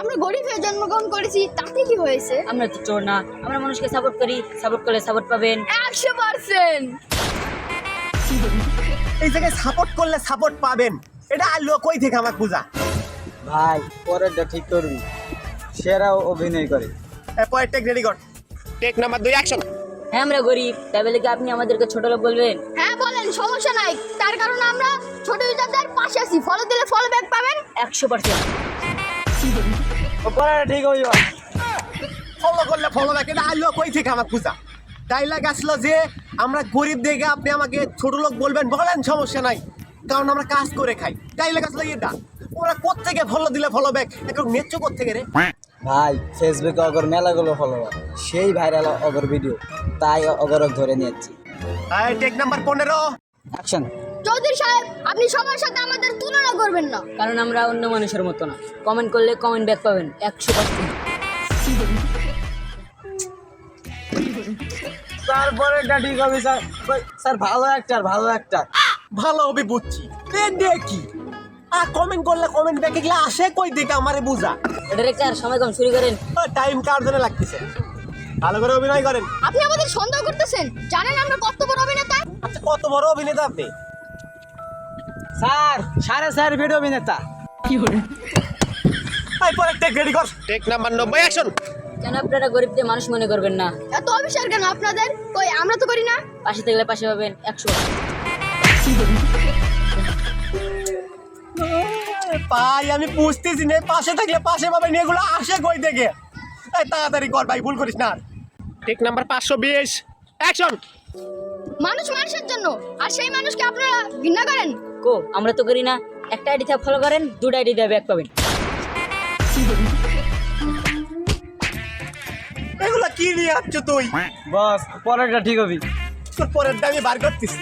আমরা গরিব হয়ে জন্মগ্রহণ করেছি তাতে কি হয়েছে? আমরা তো চোর না আমরা মানুষকে সাপোর্ট করি সাপোর্ট করলে সাপোর্ট পাবেন। একশো পার্সেন্ট এই জায়গায় সাপোর্ট করলে সাপোর্ট পাবেন। এটা আর লোক থেকে আমার পূজা ভাই পরেরটা ঠিক করবি। সেরা অভিনয় করে। পরের টেক রেডি কর। টেক নাম্বার দুই অ্যাকশন হ্যাঁ আমরা গরিব তাই বলে কি আপনি আমাদেরকে ছোট লোক বলবেন? হ্যাঁ বলেন সমস্যা নাই। তার কারণে আমরা ছোট ইউজারদের পাশে আছি। ফলো দিলে ফলো ব্যাক পাবেন। একশো পার্সেন্ট পরেরটা ঠিক হইব। ফলো করলে ফলো ব্যাক এটা কই থেকে আমার পূজা ডাইলাগ আসলো যে আমরা গরিব দেখে আপনি আমাকে ছোট লোক বলবেন বলেন সমস্যা নাই কারণ আমরা কাজ করে খাই। ডাইলাগ আসলো এটা। ওরা কোত্থেকে ফলো দিলে ফলো ব্যাক একটু নেচ্ছ কোত্থেকে রে? ভাই ফেসবুকে অগর মেলাগুলো ফলোয়ার সেই ভাইরাল অগর ভিডিও তাই অগরক ধরে নিয়েছি। টেক নাম্বার পনেরো। অ্যাকশন চৌধুরী সাহেব আপনি সবার সাথে আমাদের তুলনা করবেন না। কারণ আমরা অন্য মানুষের মতো না। কমেন্ট করলে কমেন্ট ব্যাক পাবেন একশো পার্সেন্ট তারপরেরটা ঠিক হবে স্যার। স্যার ভালো একটা ভালো একটা ভালো হবে বুঝছি। দেখি। আর কমেন্ট করলে কমেন্ট ব্যাকে গেলে আসে কই দিকে আমারে বুঝা। ডিরেক্টর সময় কম শুরু করেন। টাইম কার জন্য লাগতেছে? ভালো করে অভিনয় করেন। আপনি আমাদের সন্দেহ করতেছেন? জানেন আমরা কত বড় অভিনেতা? আচ্ছা কত বড় অভিনেতা আপনি? স্যার সাড়ে চার ভিডিও অভিনেতা। এই পরে টেক রেডি কর। টেক নাম্বার নব্বই অ্যাকশন কেন আপনারা গরিবদের মানুষ মনে করবেন না? এত অবিচার কেন আপনাদের? কই আমরা তো করি না? পাশে থাকলে পাশে পাবেন একশো। ভাই আমি বুঝতেছি না পাশে থাকলে পাশে পাবেন এগুলো আসে কই থেকে? এই তাড়াতাড়ি কর ভাই ভুল করিস না। টেক নাম্বার পাঁচশো বিশ অ্যাকশন মানুষ মানুষের জন্য। আর সেই মানুষকে আপনারা ঘৃণা করেন? কো আমরা তো করি না একটা আইডি থেকে ফলো করেন দুটো আইডি দিয়ে ব্যাক পাবেন। এগুলো কি নিয়ে আসছো তুই? বস পরেরটা ঠিক হবি। তোর পরেরটা আমি বার করতেছি।